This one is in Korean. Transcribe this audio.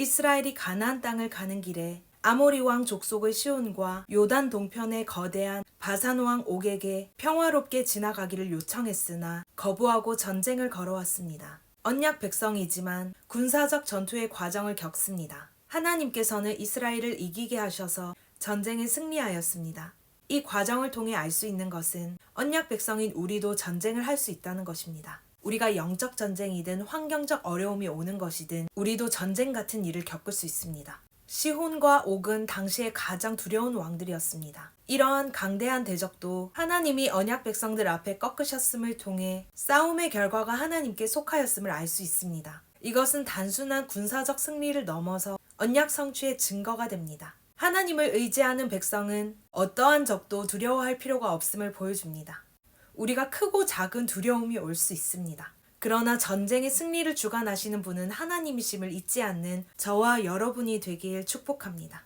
이스라엘이 가나안 땅을 가는 길에 아모리 왕 족속의 시온과 요단 동편의 거대한 바산 왕 옥에게 평화롭게 지나가기를 요청했으나 거부하고 전쟁을 걸어왔습니다. 언약 백성이지만 군사적 전투의 과정을 겪습니다. 하나님께서는 이스라엘을 이기게 하셔서 전쟁에 승리하였습니다. 이 과정을 통해 알 수 있는 것은 언약 백성인 우리도 전쟁을 할 수 있다는 것입니다. 우리가 영적 전쟁이든 환경적 어려움이 오는 것이든 우리도 전쟁 같은 일을 겪을 수 있습니다. 시혼과 옥은 당시에 가장 두려운 왕들이었습니다. 이러한 강대한 대적도 하나님이 언약 백성들 앞에 꺾으셨음을 통해 싸움의 결과가 하나님께 속하였음을 알 수 있습니다. 이것은 단순한 군사적 승리를 넘어서 언약 성취의 증거가 됩니다. 하나님을 의지하는 백성은 어떠한 적도 두려워할 필요가 없음을 보여줍니다. 우리가 크고 작은 두려움이 올 수 있습니다. 그러나 전쟁의 승리를 주관하시는 분은 하나님이심을 잊지 않는 저와 여러분이 되길 축복합니다.